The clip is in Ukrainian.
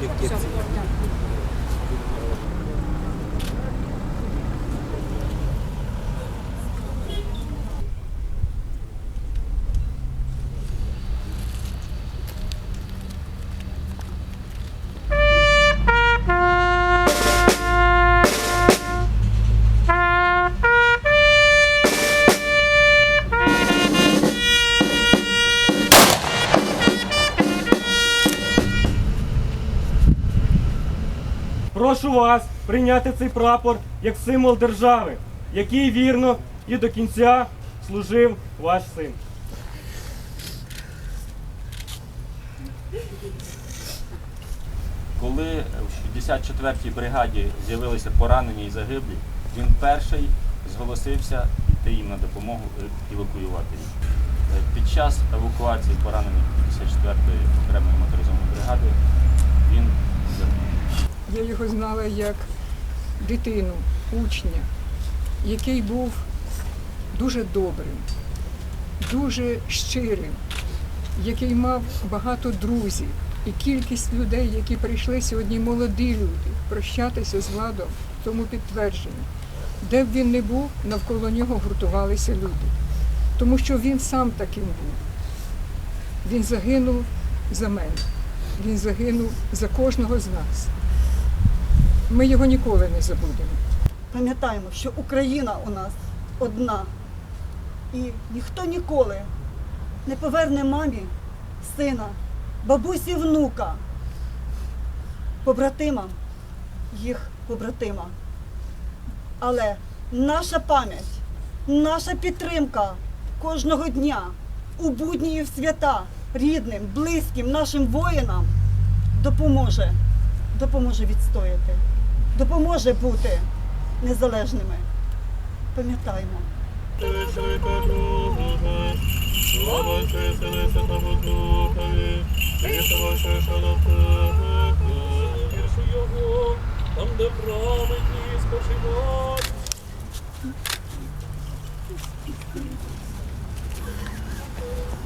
6개. Прошу вас прийняти цей прапор як символ держави, який вірно і до кінця служив ваш син. Коли в 64-й бригаді з'явилися поранені і загиблі, він перший зголосився йти їм на допомогу евакуювати їх. Е, Під час евакуації поранених знала як дитину, учня, який був дуже добрим, дуже щирим, який мав багато друзів. І кількість людей, які прийшли сьогодні, молоді люди, прощатися з владом, тому підтвердження. Де б він не був, навколо нього гуртувалися люди. Тому що він сам таким був. Він загинув за мене. Він загинув за кожного з нас. Ми його ніколи не забудемо. Пам'ятаємо, що Україна у нас одна. І ніхто ніколи не поверне мамі, сина, бабусі, внука, побратимам, їх побратима. Але наша пам'ять, наша підтримка кожного дня у будні і в свята рідним, близьким нашим воїнам допоможе, допоможе відстояти, допоможе бути незалежними. Пам'ятаємо. Слава Духові, віршу його, там, де праведні спочивають. Thank.